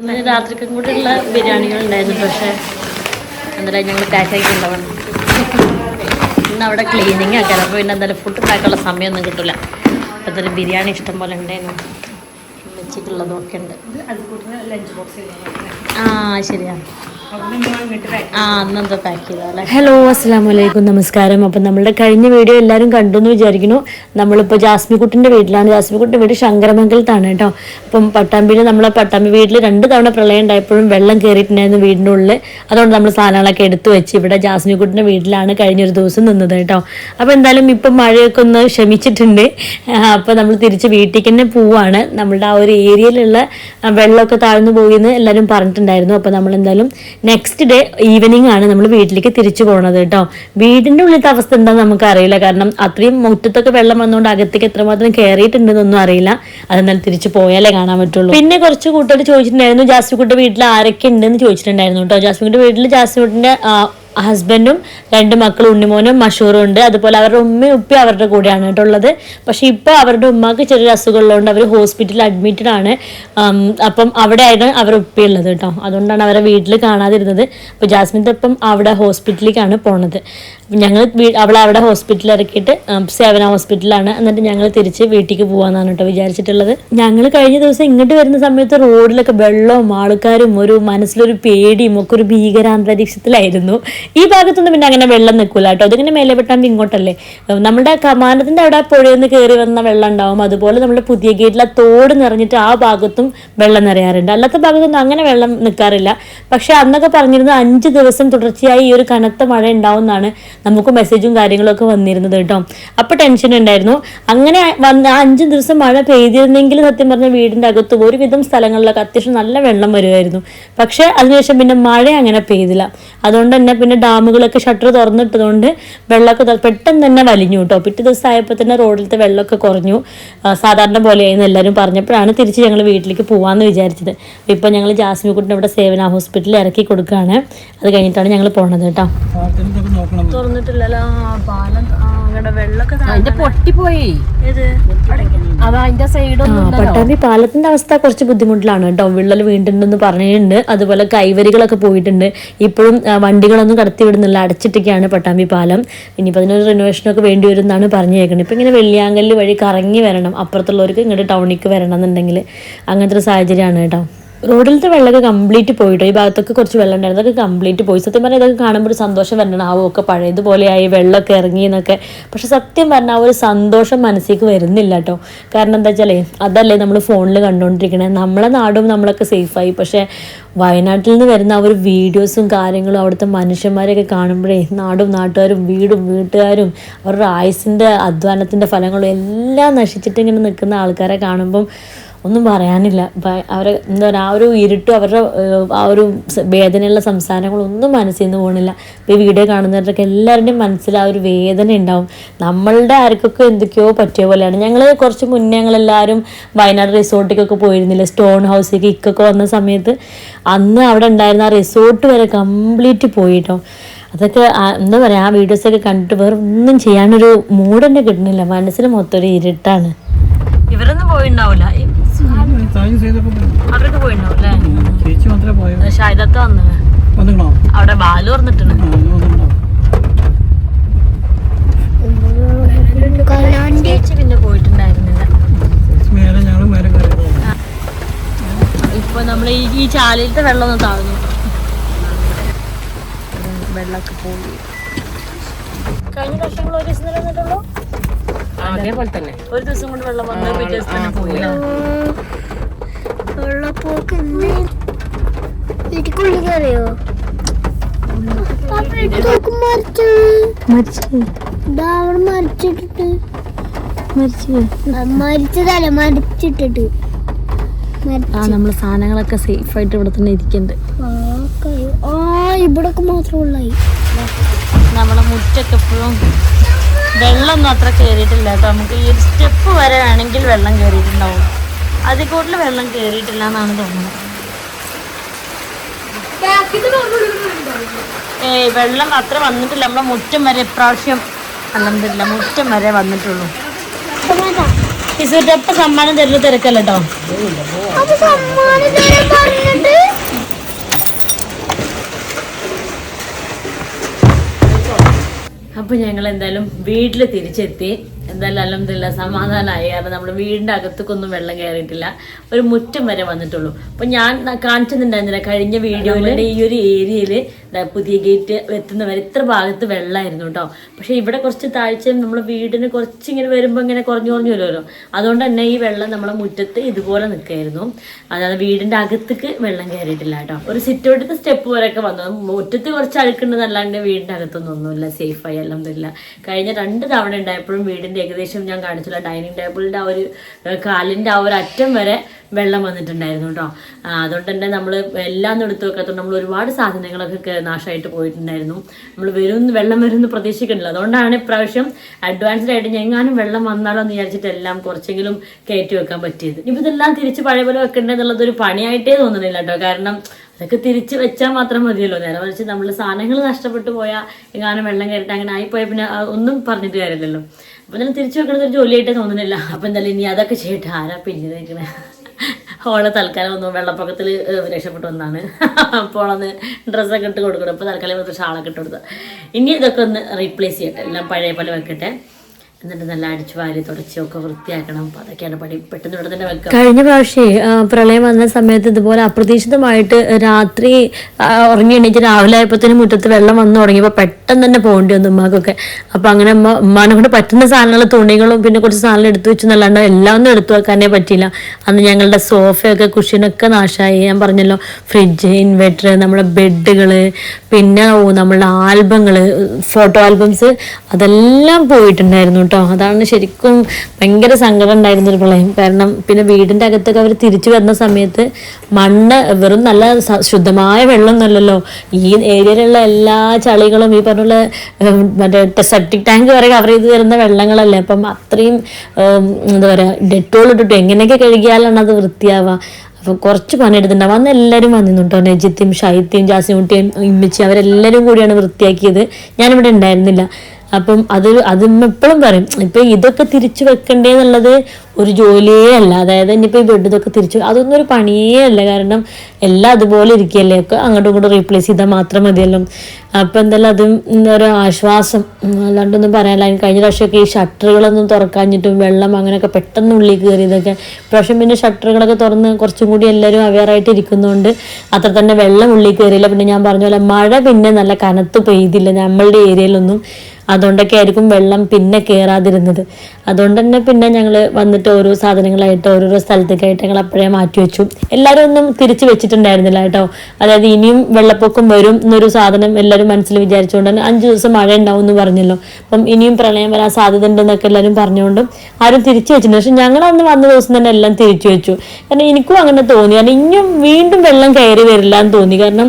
ഇന്ന് രാത്രിക്കും കൂടെയുള്ള ബിരിയാണികൾ ഉണ്ടായിരുന്നു പക്ഷേ എന്തായാലും ഞങ്ങൾ പാക്കാക്കി ഉണ്ടാവണം. ഇന്ന് അവിടെ ക്ലീനിങ് ആക്കാൻ അപ്പോൾ പിന്നെ എന്തായാലും ഫുഡ് ഉണ്ടാക്കാനുള്ള സമയമൊന്നും കിട്ടില്ല അപ്പോൾ എന്തായാലും ബിരിയാണി ഇഷ്ടം പോലെ ഉണ്ടായിരുന്നു ഉച്ചയ്ക്കുള്ളതും ഒക്കെ ഉണ്ട്. ആ ശരിയാണ്. ഹലോ അസ്സാം വലൈക്കും നമസ്കാരം. അപ്പം നമ്മളുടെ കഴിഞ്ഞ വീഡിയോ എല്ലാവരും കണ്ടു എന്ന് വിചാരിക്കുന്നു. നമ്മളിപ്പോൾ ജാസ്മിക്കുട്ടിന്റെ വീട്ടിലാണ്. ജാസ്മിക്കുട്ടിന്റെ വീട് ശങ്കരമംഗലത്താണ് കേട്ടോ. അപ്പം പട്ടാമ്പിയിൽ നമ്മളെ പട്ടാമ്പി വീട്ടിൽ രണ്ട് തവണ പ്രളയം ഉണ്ടായപ്പോഴും വെള്ളം കയറിയിട്ടുണ്ടായിരുന്നു വീടിന്റെ ഉള്ളിൽ അതുകൊണ്ട് നമ്മൾ സാധനങ്ങളൊക്കെ എടുത്തു വെച്ച് ഇവിടെ ജാസ്മിക്കുട്ടിന്റെ വീട്ടിലാണ് കഴിഞ്ഞൊരു ദിവസം നിന്നത് കേട്ടോ. അപ്പോൾ എന്തായാലും ഇപ്പം മഴയൊക്കെ ഒന്ന് ക്ഷമിച്ചിട്ടുണ്ട് അപ്പോൾ നമ്മൾ തിരിച്ച് വീട്ടിലേക്ക് തന്നെ പോവാണ്. നമ്മളുടെ ആ ഒരു ഏരിയയിലുള്ള വെള്ളമൊക്കെ താഴ്ന്നു പോയി എന്ന് എല്ലാവരും പറഞ്ഞിട്ടുണ്ടായിരുന്നു. അപ്പോൾ നമ്മൾ എന്തായാലും നെക്സ്റ്റ് ഡേ ഈവനിങ് ആണ് നമ്മൾ വീട്ടിലേക്ക് തിരിച്ചു പോണത് കേട്ടോ. വീടിന്റെ ഉള്ളിൽ അവസ്ഥ എന്താണെന്ന് നമുക്ക് അറിയില്ല. കാരണം അത്രയും മുറ്റത്തൊക്കെ വെള്ളം വന്നുകൊണ്ട് അകത്തേക്ക് എത്രമാത്രം കയറിയിട്ടുണ്ടെന്നൊന്നും അറിയില്ല. അതെന്നാൽ തിരിച്ചു പോയാലേ കാണാൻ പറ്റുള്ളൂ. പിന്നെ കുറച്ച് കൂട്ടുകാർ ചോദിച്ചിട്ടുണ്ടായിരുന്നു ജാസ്മിക്കുട്ടിയുടെ വീട്ടിൽ ആരൊക്കെ ഉണ്ടെന്ന് ചോദിച്ചിട്ടുണ്ടായിരുന്നു കേട്ടോ. ജാസ്മിക്കുട്ടിയുടെ വീട്ടിൽ ജാസ്മിക്കുട്ടിന്റെ ഹസ്ബൻഡും രണ്ട് മക്കളും ഉണ്ണിമോനും മഷൂറും ഉണ്ട്. അതുപോലെ അവരുടെ ഉമ്മയും ഉപ്പയും അവരുടെ കൂടെയാണ് കേട്ടോ ഉള്ളത്. പക്ഷെ ഇപ്പോൾ അവരുടെ ഉമ്മക്ക് ചെറിയൊരു അസുഖമുള്ളതുകൊണ്ട് അവർ ഹോസ്പിറ്റലിൽ അഡ്മിറ്റഡ് ആണ്. അപ്പം അവിടെയാണ് അവർ ഉപ്പയുള്ളത് കേട്ടോ. അതുകൊണ്ടാണ് അവരെ വീട്ടിൽ കാണാതിരുന്നത്. അപ്പോൾ ജാസ്മിന്റെ ഒപ്പം അവിടെ ഹോസ്പിറ്റലിലേക്കാണ് പോണത്. ഞങ്ങൾ അവളെ അവിടെ ഹോസ്പിറ്റൽ ഇറക്കിയിട്ട് സേവന ഹോസ്പിറ്റലാണ് എന്നിട്ട് ഞങ്ങൾ തിരിച്ച് വീട്ടിലേക്ക് പോകാമെന്നാണ് കേട്ടോ വിചാരിച്ചിട്ടുള്ളത്. ഞങ്ങൾ കഴിഞ്ഞ ദിവസം ഇങ്ങോട്ട് വരുന്ന സമയത്ത് റോഡിലൊക്കെ വെള്ളവും ആൾക്കാരും ഒരു മനസ്സിലൊരു പേടിയും ഒക്കെ ഒരു ഭീകരാന്തരീക്ഷത്തിലായിരുന്നു. ഈ ഭാഗത്തൊന്നും പിന്നെ അങ്ങനെ വെള്ളം നിൽക്കില്ല കേട്ടോ. അതിങ്ങനെ മേലെ പെട്ടാൽ ഇങ്ങോട്ടല്ലേ. നമ്മുടെ കമാനത്തിന്റെ അവിടെ പുഴയിൽ നിന്ന് കയറി വന്ന വെള്ളം ഉണ്ടാവും. അതുപോലെ നമ്മുടെ പുതിയ ഗേറ്റിലെ തോട് നിറഞ്ഞിട്ട് ആ ഭാഗത്തും വെള്ളം നിറയാറുണ്ട്. അല്ലാത്ത ഭാഗത്തൊന്നും അങ്ങനെ വെള്ളം നിൽക്കാറില്ല. പക്ഷെ അന്നൊക്കെ പറഞ്ഞിരുന്നത് അഞ്ച് ദിവസം തുടർച്ചയായി ഈ ഒരു കനത്ത മഴ ഉണ്ടാവുമെന്നാണ് നമുക്ക് മെസ്സേജും കാര്യങ്ങളും ഒക്കെ വന്നിരുന്നത് കേട്ടോ. അപ്പോൾ ടെൻഷൻ ഉണ്ടായിരുന്നു. അങ്ങനെ വന്ന ആ അഞ്ച് ദിവസം മഴ പെയ്തിരുന്നെങ്കിൽ സത്യം പറഞ്ഞ വീടിന്റെ അകത്ത് ഒരുവിധം സ്ഥലങ്ങളിലൊക്കെ അത്യാവശ്യം നല്ല വെള്ളം വരുമായിരുന്നു. പക്ഷേ അതിനുശേഷം പിന്നെ മഴ അങ്ങനെ പെയ്തില്ല. അതുകൊണ്ട് തന്നെ പിന്നെ ഡാമുകളൊക്കെ ഷട്ടർ തുറന്നിട്ടതുകൊണ്ട് വെള്ളമൊക്കെ പെട്ടെന്ന് തന്നെ വലിഞ്ഞു കേട്ടോ. പിറ്റേ ദിവസം തന്നെ റോഡിലത്തെ വെള്ളമൊക്കെ കുറഞ്ഞു. സാധാരണ പോലെയായിരുന്നു എല്ലാവരും പറഞ്ഞപ്പോഴാണ് തിരിച്ച് ഞങ്ങൾ വീട്ടിലേക്ക് പോകാമെന്ന് വിചാരിച്ചത്. ഇപ്പൊ ഞങ്ങൾ ജാസ്മി കുട്ടിനെ ഇവിടെ സേവന ഹോസ്പിറ്റലിൽ ഇറക്കി കൊടുക്കുകയാണ്. അത് കഴിഞ്ഞിട്ടാണ് ഞങ്ങൾ പോണത് കേട്ടോ. ആ പാലം അങ്ങടെ വെള്ളമൊക്കെ അതിന്റെ പൊട്ടിപ്പോയി. ഏത്? അത് അതിന്റെ സൈഡൊന്നും പട്ടാമ്പി പാലത്തിന്റെ അവസ്ഥ കുറച്ച് ബുദ്ധിമുട്ടിലാണ് കേട്ടോ. വിള്ളൽ വീണ്ടുണ്ടെന്ന് പറഞ്ഞിട്ടുണ്ട്. അതുപോലെ കൈവരികളൊക്കെ പോയിട്ടുണ്ട്. ഇപ്പോഴും വണ്ടികളൊന്നും കടത്തി വിടുന്നില്ല. അടച്ചിട്ടൊക്കെയാണ് പട്ടാമ്പി പാലം. ഇനിയിപ്പോൾ അതിനൊരു റിനോവേഷനൊക്കെ വേണ്ടി വരും എന്നാണ് പറഞ്ഞേക്കുന്നത് ഇപ്പം ഇങ്ങനെ വെള്ളിയാങ്കല്ല് വഴി കറങ്ങി വരണം. അപ്പുറത്തുള്ളവർക്ക് ഇങ്ങോട്ട് ടൗണിലേക്ക് വരണം എന്നുണ്ടെങ്കിൽ അങ്ങനത്തെ ഒരു സാഹചര്യമാണ് കേട്ടോ. റോഡിലത്തെ വെള്ളമൊക്കെ കംപ്ലീറ്റ് പോയിട്ടോ? ഈ ഭാഗത്തൊക്കെ കുറച്ച് വെള്ളം ഉണ്ടായിരുന്നു. അതൊക്കെ കംപ്ലീറ്റ് പോയി. സത്യം പറഞ്ഞാൽ ഇതൊക്കെ കാണുമ്പോൾ ഒരു സന്തോഷം വരണം. ആവും ഒക്കെ പഴയതുപോലെയായി വെള്ളമൊക്കെ ഇറങ്ങി എന്നൊക്കെ. പക്ഷെ സത്യം പറഞ്ഞാൽ ആ ഒരു സന്തോഷം മനസ്സിലേക്ക് വരുന്നില്ല കേട്ടോ. കാരണം എന്താ വെച്ചാലേ അതല്ലേ നമ്മൾ ഫോണിൽ കണ്ടുകൊണ്ടിരിക്കണേ നമ്മളെ നാടും നമ്മളൊക്കെ സേഫായി പക്ഷേ വയനാട്ടിൽ നിന്ന് വരുന്ന ആ ഒരു വീഡിയോസും കാര്യങ്ങളും അവിടുത്തെ മനുഷ്യന്മാരെയൊക്കെ കാണുമ്പോഴേ നാടും നാട്ടുകാരും വീടും വീട്ടുകാരും അവരുടെ ആയുസിന്റെ അധ്വാനത്തിന്റെ ഫലങ്ങളും എല്ലാം നശിച്ചിട്ട് ഇങ്ങനെ നിൽക്കുന്ന ആൾക്കാരെ കാണുമ്പം ഒന്നും പറയാനില്ല. അവർ എന്താ പറയുക ആ ഒരു ഇരുട്ടും അവരുടെ ആ ഒരു വേദനയുള്ള സംസാരങ്ങളൊന്നും മനസ്സിൽ നിന്ന് പോകണില്ല ഇപ്പോൾ ഈ വീഡിയോ കാണുന്നവരുടെയൊക്കെ എല്ലാവരുടെയും മനസ്സിൽ ആ ഒരു വേദന ഉണ്ടാവും. നമ്മളുടെ ആർക്കൊക്കെ എന്തൊക്കെയോ പറ്റിയ പോലെയാണ്. ഞങ്ങൾ കുറച്ച് മുന്നേ ഞങ്ങളെല്ലാവരും വയനാട് റിസോർട്ടിലേക്കൊക്കെ പോയിരുന്നില്ല? സ്റ്റോൺ ഹൗസിലേക്ക് ഇക്കൊക്കെ വന്ന സമയത്ത് അന്ന് അവിടെ ഉണ്ടായിരുന്ന ആ റിസോർട്ട് വരെ കംപ്ലീറ്റ് പോയിട്ടോ. അതൊക്കെ എന്താ പറയുക ആ വീഡിയോസൊക്കെ കണ്ടിട്ട് വേറെ ഒന്നും ചെയ്യാനൊരു മൂഡ് തന്നെ കിട്ടുന്നില്ല. മനസ്സിൽ മൊത്തം ഒരു ഇരുട്ടാണ്. ഇവരൊന്നും പോയിണ്ടാവില്ല അവരൊക്കെ പോയിണ്ടാവും അല്ലേ? ചേച്ചി മാത്രമേ പോയോ ഷൈലത്ത് വന്നത് അവിടെ ബാലു പറഞ്ഞിട്ടുണ്ട് ചേച്ചി പിന്നെ പോയിട്ടുണ്ടായിരുന്നില്ല. ഇപ്പൊ നമ്മൾ ഈ ഈ ചാലയിലത്തെ വെള്ളം ഒന്ന് താഴ്ന്നു. വെള്ളമൊക്കെ പോയി. കഴിഞ്ഞ വർഷങ്ങൾ ഒരു ദിവസം വന്നിട്ടുള്ളൂ അതേപോലെ തന്നെ. ഒരു ദിവസം കൊണ്ട് വെള്ളം വന്ന് പിറ്റേ ദിവസം തന്നെ പോയില്ല വെള്ളപ്പോക്ക് വീട്ടിക്കുള്ളിൽ കയറിയോ മരിച്ചു. ഇതാ അവിടെ മരിച്ചിട്ടിട്ട്. മരിച്ചതല്ല മരിച്ചിട്ടിട്ട്. ആ നമ്മൾ സാധനങ്ങളൊക്കെ സേഫ് ആയിട്ട് ഇവിടെ തന്നെ ഇരിക്കണ്ട്. ആ ഇവിടൊക്കെ മാത്രമുള്ള നമ്മളെ മുറ്റൊക്കെ എപ്പോഴും വെള്ളമൊന്നും അത്ര കയറിയിട്ടില്ല കേട്ടോ. നമുക്ക് ഈ ഒരു സ്റ്റെപ്പ് വരെ വേണമെങ്കിൽ വെള്ളം കയറിയിട്ടുണ്ടാവും അതിൽ കൂടുതൽ വെള്ളം കയറിയിട്ടില്ല എന്നാണ് തോന്നുന്നത്. ഏയ് വെള്ളം അത്ര വന്നിട്ടില്ല. നമ്മളെ മുറ്റം വരെ ഇപ്രാവശ്യം അല്ലെന്നില്ല മുറ്റം വരെ വന്നിട്ടുള്ളൂ. ഇസുറ്റപ്പ സമ്മാനം തരുന്ന തിരക്കല്ല അപ്പോൾ ഞങ്ങൾ എന്തായാലും വീട്ടിൽ തിരിച്ചെത്തി. എന്തായാലും അലഹമില്ല സമാധാനമായി കാരണം നമ്മുടെ വീടിന്റെ അകത്തേക്കൊന്നും വെള്ളം കയറിയിട്ടില്ല ഒരു മുറ്റം വരെ വന്നിട്ടുള്ളൂ. അപ്പോൾ ഞാൻ കാണിച്ചിട്ടുണ്ടായിരുന്നില്ല കഴിഞ്ഞ വീഡിയോയിലെ ഈ ഒരു ഏരിയയിൽ പുതിയ ഗേറ്റ് എത്തുന്ന വരെ ഇത്ര ഭാഗത്ത് വെള്ളമായിരുന്നു കേട്ടോ പക്ഷേ ഇവിടെ കുറച്ച് താഴ്ച നമ്മുടെ വീടിന് കുറച്ച് ഇങ്ങനെ വരുമ്പോൾ ഇങ്ങനെ കുറഞ്ഞു കുറഞ്ഞു വരുമല്ലോ. അതുകൊണ്ട് തന്നെ ഈ വെള്ളം നമ്മളെ മുറ്റത്ത് ഇതുപോലെ നിൽക്കായിരുന്നു. അതായത് വീടിന്റെ അകത്തേക്ക് വെള്ളം കയറിയിട്ടില്ല കേട്ടോ ഒരു സിറ്റ് ഔട്ടത്തെ സ്റ്റെപ്പ് വരെയൊക്കെ വന്നു. മുറ്റത്ത് കുറച്ച് അഴുക്കുണ്ടെന്നല്ലാണ്ട് വീടിന്റെ അകത്തൊന്നും ഒന്നുമില്ല. സേഫായി അല്ലെന്നില്ല കഴിഞ്ഞ രണ്ട് തവണ ഉണ്ടായപ്പോഴും വീടിന്റെ ഏകദേശം ഞാൻ കാണിച്ചില്ല ഡൈനിങ് ടേബിളിന്റെ ആ ഒരു കാലിന്റെ ആ ഒരു അറ്റം വരെ വെള്ളം വന്നിട്ടുണ്ടായിരുന്നു കേട്ടോ. അതുകൊണ്ട് തന്നെ നമ്മൾ എല്ലാം എടുത്തു വെക്കാത്തതുകൊണ്ട് നമ്മൾ ഒരുപാട് സാധനങ്ങളൊക്കെ നാശമായിട്ട് പോയിട്ടുണ്ടായിരുന്നു. നമ്മൾ വരും വെള്ളം വരുമെന്ന് പ്രതീക്ഷിക്കുന്നില്ല. അതുകൊണ്ടാണ് ഇപ്രാവശ്യം അഡ്വാൻസ്ഡ് ആയിട്ട് എങ്ങാനും വെള്ളം വന്നാലോ എന്ന് വിചാരിച്ചിട്ട് എല്ലാം കുറച്ചെങ്കിലും കയറ്റി വെക്കാൻ പറ്റിയത്. ഇപ്പം ഇതെല്ലാം തിരിച്ച് പഴയ പോലെ വെക്കേണ്ടത് എന്നുള്ളത് ഒരു പണിയായിട്ടേ തോന്നുന്നില്ല കേട്ടോ. കാരണം അതൊക്കെ തിരിച്ച് വെച്ചാൽ മാത്രം മതിയല്ലോ. നേരെ മറിച്ച് നമ്മൾ സാധനങ്ങൾ നഷ്ടപ്പെട്ടു പോയാൽ എങ്ങാനും വെള്ളം കയറിയിട്ട് അങ്ങനെ ആയിപ്പോയാൽ പിന്നെ ഒന്നും പറഞ്ഞിട്ട് കാര്യമില്ലല്ലോ. അപ്പം ഞാൻ തിരിച്ചു വെക്കണത് ഒരു ജോലിയായിട്ട് തോന്നുന്നില്ല. അപ്പം എന്തായാലും ഇനി അതൊക്കെ ചെയ്തിട്ട് ആരാ പിന്നെ നിൽക്കണേ ഓളെ തൽക്കാലം ഒന്ന് വെള്ളപ്പൊക്കത്തിൽ രക്ഷപ്പെട്ടു വന്നാണ്. അപ്പോൾ ഒന്ന് ഡ്രസ്സൊക്കെ ഇട്ട് കൊടുക്കണം. അപ്പോൾ തൽക്കാലം ഒരു ഷാളൊക്കെ ഇട്ട് കൊടുത്തു. ഇനി ഇതൊക്കെ ഒന്ന് റീപ്ലേസ് ചെയ്യട്ടെ. എല്ലാം പഴയ പോലെ വെക്കട്ടെ. എന്നിട്ട് നല്ല അടിച്ചു വാരി തുടച്ചൊക്കെ വൃത്തിയാക്കണം. അപ്പോൾ അതൊക്കെയാണ് പണി. പെട്ടെന്ന് ഇവിടെ തന്നെ വെക്കാം. കഴിഞ്ഞ പ്രാവശ്യം പ്രളയം വന്ന സമയത്ത് ഇതുപോലെ അപ്രതീക്ഷിതമായിട്ട് രാത്രി ഉറങ്ങി എണീറ്റ് രാവിലെ ആയപ്പോഴത്തേനും മുറ്റത്ത് വെള്ളം വന്നു തുടങ്ങിയപ്പോൾ പെട്ടെന്ന് തന്നെ പോകേണ്ടി വന്നു ഉമ്മാക്കൊക്കെ. അപ്പോൾ അങ്ങനെ ഉമ്മ ഉമ്മാനെ കൊണ്ട് പറ്റുന്ന സാധനങ്ങൾ തുണികളും പിന്നെ കുറച്ച് സാധനം എടുത്തു വെച്ചു എന്നല്ലാണ്ട് എല്ലാം ഒന്നും എടുത്തു വെക്കാനേ പറ്റിയില്ല. അന്ന് ഞങ്ങളുടെ സോഫയൊക്കെ കുഷിനൊക്കെ നാശമായി. ഞാൻ പറഞ്ഞല്ലോ ഫ്രിഡ്ജ് ഇൻവെർട്ടർ നമ്മുടെ ബെഡുകൾ പിന്നെ നമ്മളുടെ ആൽബങ്ങൾ ഫോട്ടോ ആൽബംസ് അതെല്ലാം പോയിട്ടുണ്ടായിരുന്നു. കേട്ടോ. അതാണ് ശരിക്കും ഭയങ്കര സങ്കടം ഉണ്ടായിരുന്നൊരു പ്രളയം. കാരണം പിന്നെ വീടിന്റെ അകത്തൊക്കെ അവർ തിരിച്ചു വരുന്ന സമയത്ത് മണ്ണ് വെറും നല്ല ശുദ്ധമായ വെള്ളം എന്നല്ലല്ലോ ഈ ഏരിയയിലുള്ള എല്ലാ ചളികളും ഈ പറഞ്ഞുള്ള മറ്റേ സെപ്റ്റിക് ടാങ്ക് വരെ കവർ ചെയ്ത് തരുന്ന വെള്ളങ്ങളല്ലേ. അപ്പം അത്രയും എന്താ പറയുക ഡെറ്റോൾ ഇട്ടിട്ട് എങ്ങനെയൊക്കെ കഴുകിയാലാണ് അത് വൃത്തിയാവുക. അപ്പം കുറച്ച് പണിയെടുത്തിട്ടുണ്ടാവും. അന്ന് എല്ലാവരും വന്നിരുന്നുണ്ടോ നജിത്തും ഷൈത്തിയും ജാസിമുട്ടിയും ഇമ്മിച്ചി അവരെല്ലാവരും കൂടിയാണ് വൃത്തിയാക്കിയത്. ഞാനിവിടെ ഉണ്ടായിരുന്നില്ല. അപ്പം അത് അത് ഇപ്പോഴും പറയും ഇപ്പം ഇതൊക്കെ തിരിച്ചു വെക്കണ്ടേന്നുള്ളത് ഒരു ജോലിയേ അല്ല. അതായത് ഇനിയിപ്പോൾ ഇതൊക്കെ തിരിച്ചു അതൊന്നും ഒരു പണിയേ അല്ല. കാരണം എല്ലാം അതുപോലെ ഇരിക്കുകയല്ലേ ഒക്കെ അങ്ങോട്ടും ഇങ്ങോട്ടും റീപ്ലേസ് ചെയ്താൽ മാത്രം മതിയല്ലോ. അപ്പം എന്തായാലും അതും പറയുക ആശ്വാസം. അല്ലാണ്ടൊന്നും പറയാനില്ല. കഴിഞ്ഞ പ്രാവശ്യമൊക്കെ ഈ ഷട്ടറുകളൊന്നും തുറക്കാഞ്ഞിട്ടും വെള്ളം അങ്ങനെയൊക്കെ പെട്ടെന്ന് ഉള്ളിൽ കയറിയതൊക്കെ പ്രാവശ്യം പിന്നെ ഷട്ടറുകളൊക്കെ തുറന്ന് കുറച്ചും കൂടി എല്ലാവരും അവെയറായിട്ട് ഇരിക്കുന്നതുകൊണ്ട് അത്ര തന്നെ വെള്ളം ഉള്ളിൽ കയറിയില്ല. പിന്നെ ഞാൻ പറഞ്ഞ പോലെ മഴ പിന്നെ നല്ല കനത്ത് പെയ്തില്ല. നമ്മളുടെ ഏരിയയിലൊന്നും. അതുകൊണ്ടൊക്കെ ആയിരിക്കും വെള്ളം പിന്നെ കയറാതിരുന്നത് അതുകൊണ്ട് തന്നെ പിന്നെ ഞങ്ങൾ വന്നിട്ട് ഓരോ സാധനങ്ങളായിട്ട് ഓരോരോ സ്ഥലത്തേക്കായിട്ട് ഞങ്ങൾ അപ്പോഴേ മാറ്റി വെച്ചു. എല്ലാവരും ഒന്നും തിരിച്ചു വെച്ചിട്ടുണ്ടായിരുന്നില്ല കേട്ടോ. അതായത് ഇനിയും വെള്ളപ്പൊക്കം വരും എന്നൊരു സാധനം എല്ലാവരും മനസ്സിൽ വിചാരിച്ചുകൊണ്ട് തന്നെ അഞ്ച് ദിവസം മഴ ഉണ്ടാവും എന്ന് പറഞ്ഞല്ലോ. അപ്പം ഇനിയും പ്രളയം വരാൻ സാധ്യത ഉണ്ടെന്നൊക്കെ എല്ലാവരും പറഞ്ഞുകൊണ്ടും ആരും തിരിച്ചു വെച്ചിട്ടുണ്ട് പക്ഷെ ഞങ്ങൾ അന്ന് വന്ന ദിവസം തന്നെ എല്ലാം തിരിച്ചു വെച്ചു. കാരണം എനിക്കും അങ്ങനെ തോന്നി. കാരണം ഇനിയും വീണ്ടും വെള്ളം കയറി വരില്ല എന്ന് തോന്നി. കാരണം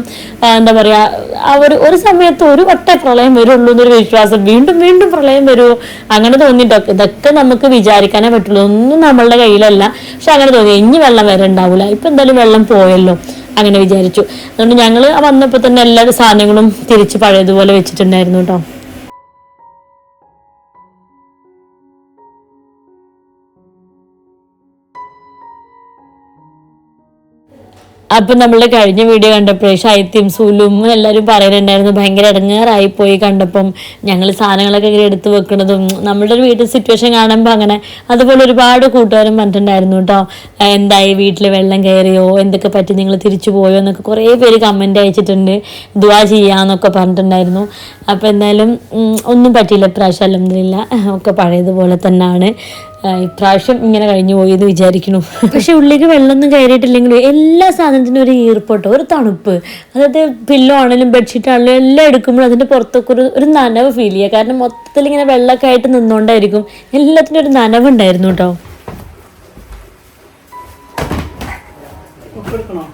എന്താ പറയാ ആ ഒരു ഒരു സമയത്ത് ഒരു വട്ട പ്രളയം വരുള്ളൂ എന്നൊരു വിശ്വാസം വീണ്ടും വീണ്ടും പ്രളയം വരുമോ അങ്ങനെ തോന്നിയിട്ടൊക്കെ ഇതൊക്കെ നമുക്ക് വിചാരിക്കാനേ പറ്റുള്ളൂ. ഒന്നും നമ്മളുടെ കയ്യിലല്ല. പക്ഷെ അങ്ങനെ തോന്നി. ഇനി വെള്ളം വരെ ഉണ്ടാവില്ല ഇപ്പൊ എന്തായാലും വെള്ളം പോയല്ലോ. അങ്ങനെ വിചാരിച്ചു. അതുകൊണ്ട് ഞങ്ങൾ വന്നപ്പോൾ തന്നെ എല്ലാ സാധനങ്ങളും തിരിച്ച് പഴയതുപോലെ വെച്ചിട്ടുണ്ടായിരുന്നു കേട്ടോ. അപ്പം നമ്മൾ കഴിഞ്ഞ വീഡിയോ കണ്ടപ്പോഴേ ഷൈത്യം സൂലും എല്ലാവരും പറയുന്നുണ്ടായിരുന്നു ഭയങ്കര ഇടങ്ങേറായി പോയി കണ്ടപ്പം. ഞങ്ങൾ സാധനങ്ങളൊക്കെ ഇങ്ങനെ എടുത്തു വെക്കണതും നമ്മളുടെ ഒരു വീട്ടിൽ സിറ്റുവേഷൻ കാണുമ്പോൾ അങ്ങനെ അതുപോലെ ഒരുപാട് കൂട്ടുകാരും പറഞ്ഞിട്ടുണ്ടായിരുന്നു കേട്ടോ എന്തായി വീട്ടിൽ വെള്ളം കയറിയോ? എന്തൊക്കെ പറ്റി? നിങ്ങൾ തിരിച്ചു പോയോ? എന്നൊക്കെ കുറേ പേര് കമന്റ് അയച്ചിട്ടുണ്ട്. ദുവാ ചെയ്യാന്നൊക്കെ പറഞ്ഞിട്ടുണ്ടായിരുന്നു. അപ്പോൾ എന്തായാലും ഒന്നും പറ്റിയില്ല പ്രാവശ്യം അല്ലെന്നില്ല ഒക്കെ പഴയതുപോലെ തന്നെയാണ് ഇപ്രാവശ്യം ഇങ്ങനെ കഴിഞ്ഞു പോയി എന്ന് വിചാരിക്കുന്നു. പക്ഷെ ഉള്ളിലേക്ക് വെള്ളമൊന്നും കയറിയിട്ടില്ലെങ്കിൽ എല്ലാ സാധനത്തിനും ഒരു ഈർപ്പോട്ടോ ഒരു തണുപ്പ്. അതായത് പില്ലോ ആണെങ്കിലും ബെഡ്ഷീറ്റ് ആണെങ്കിലും എല്ലാം എടുക്കുമ്പോൾ അതിന്റെ പുറത്തൊക്കെ ഒരു ഒരു നനവ് ഫീൽ ചെയ്യുക. കാരണം മൊത്തത്തിൽ ഇങ്ങനെ വെള്ളമൊക്കെ ആയിട്ട് നിന്നുകൊണ്ടായിരിക്കും എല്ലാത്തിനും ഒരു നനവുണ്ടായിരുന്നു കേട്ടോ. ഉപ്പെടുക്കണോ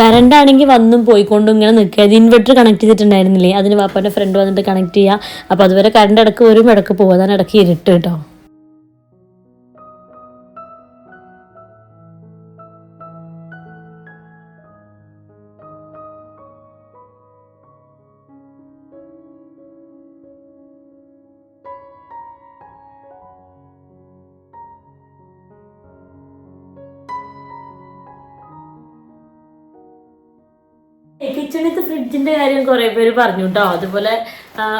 കറണ്ട് ആണെങ്കിൽ വന്നും പോയിക്കൊണ്ടും ഇങ്ങനെ നിൽക്കുക. അത് ഇൻവെർട്ടർ കണക്ട് ചെയ്തിട്ടുണ്ടായിരുന്നില്ലേ? അതിന് വാപ്പാന്റെ ഫ്രണ്ട് വന്നിട്ട് കണക്ട് ചെയ്യുക അപ്പോൾ അതുവരെ കറണ്ട് ഇടയ്ക്ക് വരും ഇടയ്ക്ക് പോകാൻ ഇടയ്ക്ക് ഇരുട്ട് കേട്ടോ. കിച്ചണിലത്തെ ഫ്രിഡ്ജിന്റെ കാര്യം കുറെ പേര് പറഞ്ഞു കേട്ടോ അതുപോലെ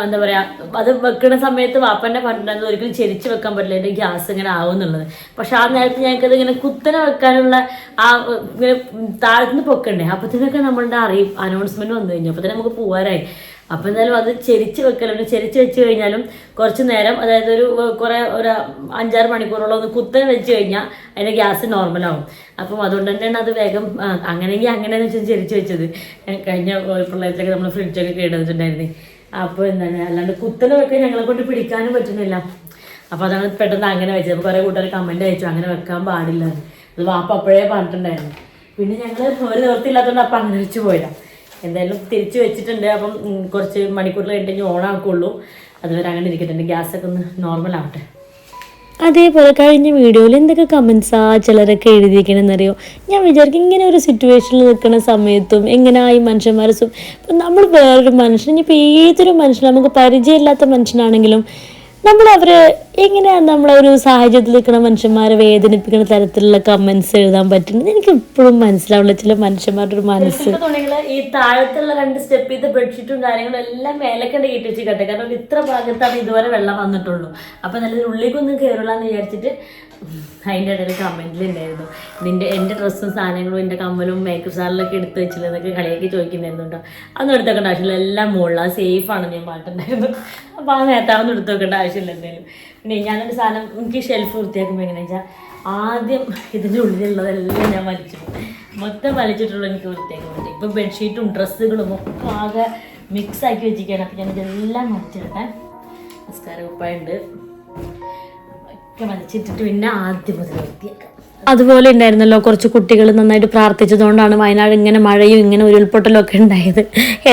എന്താ പറയാ അത് വെക്കുന്ന സമയത്ത് വാപ്പന്റെ പറഞ്ഞിട്ടുണ്ടായിരുന്നു ഒരിക്കലും ചെരിച്ച് വെക്കാൻ പറ്റില്ല എന്റെ ഗ്യാസ് ഇങ്ങനെ ആവും എന്നുള്ളത് പക്ഷെ ആ നേരത്ത് ഞങ്ങൾക്ക് ഇങ്ങനെ കുത്തനെ വെക്കാനുള്ള ആ ഇങ്ങനെ താഴ്ന്ന് പൊക്കണ്ടേ. അപ്പത്തിനൊക്കെ നമ്മളുടെ അറിയും അനൗൺസ്മെന്റ് വന്നു കഴിഞ്ഞു. തന്നെ നമുക്ക് പോവാറായി അപ്പം എന്തായാലും അത് ചെരിച്ച് വെക്കലുണ്ട് ചെരിച്ച് വെച്ച് കഴിഞ്ഞാലും കുറച്ച് നേരം അതായത് ഒരു കുറെ ഒരു അഞ്ചാറ് മണിക്കൂറോളം ഒന്ന് കുത്തനെ വെച്ച് കഴിഞ്ഞാൽ അതിന്റെ ഗ്യാസ് നോർമലാവും അപ്പം അതുകൊണ്ട് തന്നെയാണ് അത് വേഗം അങ്ങനെയെങ്കിൽ അങ്ങനെയെന്ന് വെച്ചാൽ ചെരിച്ച് വെച്ചത്. കഴിഞ്ഞ പ്രളയത്തിലൊക്കെ നമ്മൾ ഫ്രിഡ്ജൊക്കെ കേടുവന്നിട്ടുണ്ടായിരുന്നേ. അപ്പോൾ എന്താണ് അല്ലാണ്ട് കുത്തനെ വെക്കാൻ ഞങ്ങളെ കൊണ്ട് പിടിക്കാനും പറ്റുന്നില്ല. അപ്പോൾ അതാണ് പെട്ടെന്ന് അങ്ങനെ വെച്ചത്. അപ്പോൾ കുറേ കൂട്ടുകാർ കമന്റ് അയച്ചു അങ്ങനെ വെക്കാൻ പാടില്ല അത് വാപ്പ അപ്പോഴേ പറഞ്ഞിട്ടുണ്ടായിരുന്നു. പിന്നെ ഞങ്ങൾ ഒരു നിവൃത്തിയില്ലാത്തതുകൊണ്ട് അപ്പം അങ്ങനെ വെച്ച് പോയതാണ് എന്തായാലും തിരിച്ചു വെച്ചിട്ടുണ്ട്. അപ്പം കുറച്ച് മണിക്കൂറിൽ കഴിഞ്ഞ് ഓൺ ആക്കുള്ളൂ. അതുവരെ അങ്ങനെ ഇരിക്കട്ടെ. ഗ്യാസൊക്കെ ഒന്ന് നോർമൽ ആവട്ടെ. അതേപോലെ കഴിഞ്ഞ വീഡിയോയിൽ എന്തൊക്കെ കമൻസാ ചിലരൊക്കെ എഴുതിയിരിക്കണമെന്നറിയോ ഞാൻ വിചാരിക്കും ഇങ്ങനെ ഒരു സിറ്റുവേഷനിൽ നിൽക്കുന്ന സമയത്തും എങ്ങനെയായി മനുഷ്യന്മാരെ സു ഇപ്പം നമ്മൾ വേറൊരു മനുഷ്യൻ ഇനിയിപ്പോൾ ഏതൊരു മനുഷ്യനും നമുക്ക് പരിചയമില്ലാത്ത മനുഷ്യനാണെങ്കിലും നമ്മൾ അവരെ എങ്ങനെയാണ് നമ്മളെ ഒരു സാഹചര്യത്തിൽ നിൽക്കുന്ന മനുഷ്യന്മാരെ വേദനിപ്പിക്കുന്ന തരത്തിലുള്ള കമന്റ്സ് എഴുതാൻ പറ്റുന്നത്? എനിക്ക് ഇപ്പോഴും മനസ്സിലാവുള്ള ചില മനുഷ്യന്മാരുടെ ഒരു മനസ്സ്. ഈ താഴത്തുള്ള രണ്ട് സ്റ്റെപ്പ് ചെയ്ത ബെഡ്ഷീറ്റും കാര്യങ്ങളും എല്ലാം മേലക്കണ്ട് കയറ്റി വെച്ച് കട്ടെ. കാരണം ഇത്ര ഭാഗത്താണ് ഇതുവരെ വെള്ളം വന്നിട്ടുള്ളൂ. അപ്പൊ നല്ല ഉള്ളിലേക്കൊന്നും കയറില്ല എന്ന് വിചാരിച്ചിട്ട് അതിന്റെ ഇടയിൽ കമന്റിലുണ്ടായിരുന്നു നിന്റെ എന്റെ ഡ്രസ്സും സാധനങ്ങളും എന്റെ കമ്മലും മേക്കപ്പ് സാധനങ്ങളൊക്കെ എടുത്ത് വെച്ചിട്ടുള്ളതൊക്കെ കളിയാക്കി ചോദിക്കുന്നുണ്ടായിരുന്നു അന്ന് എടുത്തേക്കേണ്ട ആവശ്യമില്ല. എല്ലാം മുകളിൽ സേഫാണ് സേഫ് ആണ്. ഞാൻ പാട്ടുണ്ടായിരുന്നു അപ്പോൾ ആ നേരത്തെ അതൊന്നും എടുത്ത് വെക്കേണ്ട ആവശ്യമില്ല എന്തായാലും. പിന്നെ ഞാനൊരു സാധനം എനിക്ക് ഷെൽഫ് വൃത്തിയാക്കുമ്പോൾ എങ്ങനെയാണെന്ന് വെച്ചാൽ ആദ്യം ഇതിന്റെ ഉള്ളിലുള്ളതെല്ലാം ഞാൻ വലിച്ചു മൊത്തം വലിച്ചിട്ടുള്ള എനിക്ക് വൃത്തിയാക്കാൻ പറ്റും. ഇപ്പം ബെഡ്ഷീറ്റും ഡ്രസ്സുകളും ഒക്കെ ആകെ മിക്സ് ആക്കി വെച്ചിരിക്കുകയാണ്. അപ്പം ഞാൻ ഇതെല്ലാം മറിച്ചിടട്ടെ നമസ്കാരം ഉപ്പായുണ്ട്. ഒക്കെ വലിച്ചിട്ടിട്ട് പിന്നെ ആദ്യം മുതൽ വൃത്തിയാക്കാം. അതുപോലെ ഉണ്ടായിരുന്നല്ലോ കുറച്ച് കുട്ടികൾ നന്നായിട്ട് പ്രാർത്ഥിച്ചതുകൊണ്ടാണ് വയനാട് ഇങ്ങനെ മഴയും ഇങ്ങനെ ഉരുൾപൊട്ടലും ഒക്കെ ഉണ്ടായത്.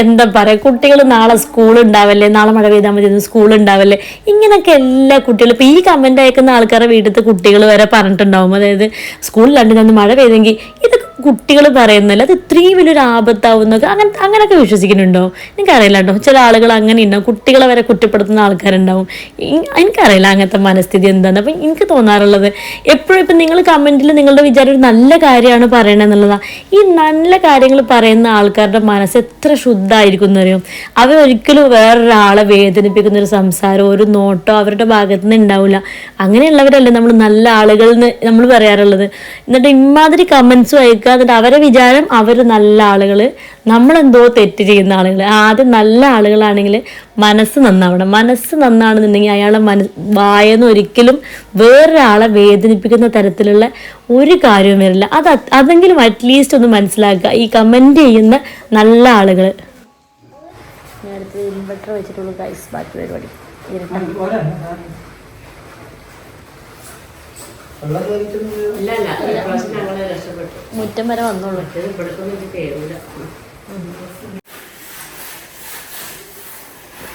എന്താ പറയുക കുട്ടികൾ നാളെ സ്കൂൾ ഉണ്ടാവല്ലേ? നാളെ മഴ പെയ്താൽ മതി സ്കൂൾ ഉണ്ടാവല്ലേ? ഇങ്ങനെയൊക്കെ എല്ലാ കുട്ടികളും ഇപ്പം ഈ കമന്റ് അയക്കുന്ന ആൾക്കാരുടെ വീട്ടിലത്തെ കുട്ടികൾ വരെ പറഞ്ഞിട്ടുണ്ടാവും. അതായത് സ്കൂളിലാണ്ട് നിന്ന് മഴ പെയ്തെങ്കിൽ ഇതൊക്കെ കുട്ടികൾ പറയുന്നില്ല അത് ഇത്രയും വലിയൊരു ആപത്താവുന്നൊക്കെ അങ്ങനെ അങ്ങനെയൊക്കെ വിശ്വസിക്കുന്നുണ്ടോ? എനിക്കറിയില്ല കേട്ടോ ചില ആളുകൾ അങ്ങനെ ഉണ്ടാവും കുട്ടികളെ വരെ കുറ്റപ്പെടുത്തുന്ന ആൾക്കാരുണ്ടാവും. എനിക്കറിയില്ല അങ്ങനത്തെ മനസ്ഥിതി എന്താണ് അപ്പം എനിക്ക് തോന്നാറുള്ളത് എപ്പോഴും ഇപ്പം നിങ്ങൾ കമന്റിൽ നിങ്ങളുടെ വിചാരം ഒരു നല്ല കാര്യമാണ് പറയണമെന്നുള്ളതാണ് ഈ നല്ല കാര്യങ്ങൾ പറയുന്ന ആൾക്കാരുടെ മനസ്സ് എത്ര ശുദ്ധമായിരിക്കും എന്നറിയും അവരൊരിക്കലും വേറൊരാളെ വേദനിപ്പിക്കുന്ന ഒരു സംസാരം ഒരു നോട്ടോ അവരുടെ ഭാഗത്തു നിന്ന് ഉണ്ടാവില്ല. അങ്ങനെയുള്ളവരല്ലേ നമ്മൾ നല്ല ആളുകൾ എന്ന് നമ്മൾ പറയാറുള്ളത്. എന്നിട്ട് ഇമാതിരി കമൻസും അയക്കുക എന്നിട്ട് അവരെ വിചാരം അവർ നല്ല ആളുകൾ. നമ്മളെന്തോ തെറ്റ് ചെയ്യുന്ന ആളുകൾ. ആദ്യം നല്ല ആളുകളാണെങ്കിൽ മനസ്സ് നന്നാവണം. മനസ്സ് നന്നാണെന്നുണ്ടെങ്കിൽ അയാളെ മന വായെന്ന് ഒരിക്കലും വേറൊരാളെ വേദനിപ്പിക്കുന്ന തരത്തിലുള്ള ഒരു കാര്യവും വരില്ല. അത് അത് അതെങ്കിലും അറ്റ്ലീസ്റ്റ് ഒന്ന് മനസ്സിലാക്കുക. ഈ കമന്റ് ചെയ്യുന്ന നല്ല ആളുകൾ. ഞാനടുത്ത് ഇൻവെർട്ടർ വെച്ചിട്ടുള്ളൂ ഗൈസ് ബാക്കി പരിപാടി. ഇരുട്ടാണ് മുറ്റം വരെ വന്നോളൂ.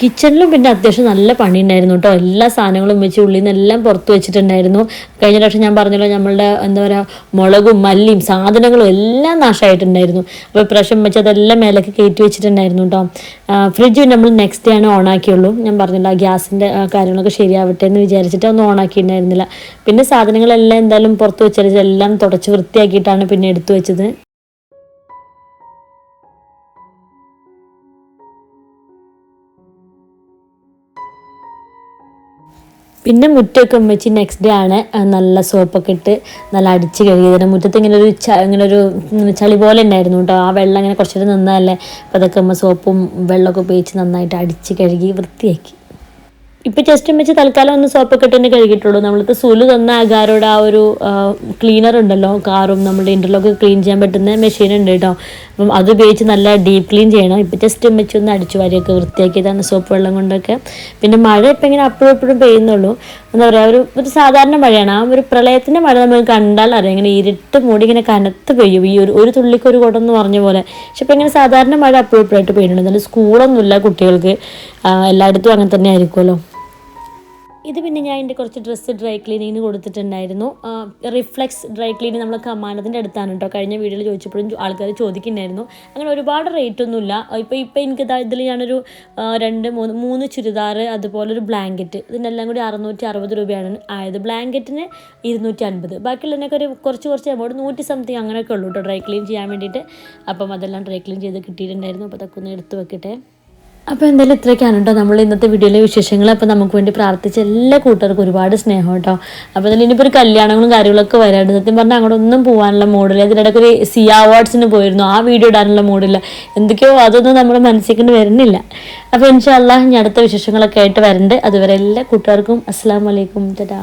കിച്ചണിലും പിന്നെ അത്യാവശ്യം നല്ല പണി ഉണ്ടായിരുന്നു കേട്ടോ. എല്ലാ സാധനങ്ങളും വെച്ച് ഉള്ളിൽ നിന്ന് എല്ലാം പുറത്ത് വെച്ചിട്ടുണ്ടായിരുന്നു. കഴിഞ്ഞ പ്രാവശ്യം ഞാൻ പറഞ്ഞല്ലോ നമ്മളുടെ എന്താ പറയുക മുളകും മല്ലിയും സാധനങ്ങളും എല്ലാം നാശമായിട്ടുണ്ടായിരുന്നു. അപ്പോൾ ഇപ്രാവശ്യം വെച്ച് അതെല്ലാം മേലൊക്കെ കയറ്റി വെച്ചിട്ടുണ്ടായിരുന്നു കേട്ടോ. ഫ്രിഡ്ജ് നമ്മൾ നെക്സ്റ്റ് ഡേ ആണ് ഓൺ ആക്കിയുള്ളൂ. ഞാൻ പറഞ്ഞില്ല ഗ്യാസിന്റെ കാര്യങ്ങളൊക്കെ ശരിയാവട്ടെ എന്ന് വിചാരിച്ചിട്ട് ഒന്നും ഓൺ ആക്കിയിട്ടുണ്ടായിരുന്നില്ല. പിന്നെ സാധനങ്ങളെല്ലാം എന്തായാലും പുറത്ത് വെച്ചാൽ എല്ലാം തുടച്ച് വൃത്തിയാക്കിയിട്ടാണ് പിന്നെ എടുത്തു വെച്ചത്. പിന്നെ മുറ്റമൊക്കെ വെച്ച് നെക്സ്റ്റ് ഡേ ആണ് നല്ല സോപ്പൊക്കെ ഇട്ട് നല്ല അടിച്ച് കഴുകിയത് മുറ്റത്ത് ഇങ്ങനെ ഒരു ഇങ്ങനെ ഒരു ചളി പോലെ ഉണ്ടായിരുന്നു കേട്ടോ ആ വെള്ളം ഇങ്ങനെ കുറച്ച് നേരം നിന്നതല്ലേ. അപ്പോൾ അതൊക്കെ അമ്മ സോപ്പും വെള്ളമൊക്കെ ഉപയോഗിച്ച് നന്നായിട്ട് അടിച്ച് കഴുകി വൃത്തിയാക്കി. ഇപ്പം ജസ്റ്റ് വെച്ച് തൽക്കാലം ഒന്ന് സോപ്പൊക്കെ ഇട്ട് തന്നെ കഴുകിയിട്ടുള്ളൂ. നമ്മളിപ്പോൾ സുലു തന്ന അകാരോട് ആ ഒരു ക്ലീനർ ഉണ്ടല്ലോ കാറും നമ്മുടെ ഇന്റർലോക്ക് ക്ലീൻ ചെയ്യാൻ പറ്റുന്ന മെഷീൻ ഉണ്ട് കേട്ടോ. അപ്പം അത് ഉപയോഗിച്ച് നല്ല ഡീപ്പ് ക്ലീൻ ചെയ്യണം. ഇപ്പം ജസ്റ്റ് വെച്ച് ഒന്ന് അടിച്ചു വാരിയൊക്കെ വൃത്തിയാക്കിയതാണ് സോപ്പ് വെള്ളം കൊണ്ടൊക്കെ. പിന്നെ മഴ ഇപ്പം ഇങ്ങനെ അപ്പോഴും എപ്പോഴും പെയ്യുന്നുള്ളൂ. എന്താ പറയുക ഒരു ഒരു സാധാരണ മഴയാണ്. ആ ഒരു പ്രളയത്തിന്റെ മഴ നമ്മൾ കണ്ടാൽ അറിയാം. ഇങ്ങനെ ഇരുട്ട് മൂടി ഇങ്ങനെ കനത്ത് പെയ്യും. ഈ ഒരു ഒരു തുള്ളിക്ക് ഒരു കുടം എന്ന് പറഞ്ഞ പോലെ. പക്ഷെ ഇപ്പം ഇങ്ങനെ സാധാരണ മഴ അപ്പോഴപ്പോഴായിട്ട് പെയ്യുന്നുണ്ട് എന്നാലും സ്കൂളൊന്നുമില്ല കുട്ടികൾക്ക്. എല്ലായിടത്തും അങ്ങനെ തന്നെ ആയിരിക്കുമല്ലോ. ഇത് പിന്നെ ഞാൻ എന്റെ കുറച്ച് ഡ്രസ്സ് ഡ്രൈ ക്ലീനിങ്ങിന് കൊടുത്തിട്ടുണ്ടായിരുന്നു. റിഫ്ലെക്സ് ഡ്രൈ ക്ലീനിങ് നമ്മൾ കമാനത്തിന്റെ അടുത്താണ് കേട്ടോ കഴിഞ്ഞ വീഡിയോയിൽ ചോദിച്ചപ്പോഴും ആൾക്കാർ ചോദിക്കുന്നുണ്ടായിരുന്നു. അങ്ങനെ ഒരുപാട് റേറ്റ് ഒന്നുമില്ല. ഇപ്പോൾ ഇപ്പോൾ എനിക്ക് ഇതിൽ ഞാനൊരു രണ്ട് മൂന്ന് മൂന്ന് ചുരിദാർ അതുപോലെ ഒരു ബ്ലാങ്കറ്റ് ഇതിനെല്ലാം കൂടി അറുന്നൂറ്റി അറുപത് രൂപയാണ്. ആയത് ബ്ലാങ്കറ്റിന് ഇരുന്നൂറ്റി അൻപത് ബാക്കിയുള്ളതിനൊക്കെ ഒരു കുറച്ച് കുറച്ച് എമൗണ്ട് നൂറ്റി സംതിങ് അങ്ങനെയൊക്കെ ഉള്ളൂ കേട്ടോ ഡ്രൈ ക്ലീൻ ചെയ്യാൻ വേണ്ടിയിട്ട്. അപ്പം അതെല്ലാം ഡ്രൈ ക്ലീൻ ചെയ്ത് കിട്ടിയിട്ടുണ്ടായിരുന്നു. അപ്പോൾ അതൊക്കെ ഒന്ന് എടുത്ത് വെക്കട്ടെ. അപ്പോൾ എന്തായാലും ഇത്രയൊക്കെയാണ് കേട്ടോ നമ്മൾ ഇന്നത്തെ വീഡിയോയിലെ വിശേഷങ്ങൾ. അപ്പോൾ നമുക്ക് വേണ്ടി പ്രാർത്ഥിച്ച എല്ലാ കൂട്ടുകാർക്കും ഒരുപാട് സ്നേഹം കേട്ടോ. അപ്പോൾ അതിൽ ഇനിയിപ്പോൾ ഒരു കല്യാണങ്ങളും കാര്യങ്ങളൊക്കെ വരാണ്ട് സത്യം പറഞ്ഞാൽ അങ്ങോട്ട് ഒന്നും പോകാനുള്ള മൂഡില്ല ഇതിനിടയ്ക്ക് ഒരു സി അവാർഡ്സിന് പോയിരുന്നു. ആ വീഡിയോ ഇടാനുള്ള മൂഡില്ല എന്തൊക്കെയോ അതൊന്നും നമ്മുടെ മനസ്സിലേക്ക് വരുന്നില്ല. അപ്പോൾ അള്ളാഹ് ഞാൻ അടുത്ത വിശേഷങ്ങളൊക്കെ ആയിട്ട് വരണ്ട്. അതുവരെ എല്ലാ കൂട്ടുകാർക്കും അസ്സാം വലൈക്കും ടാ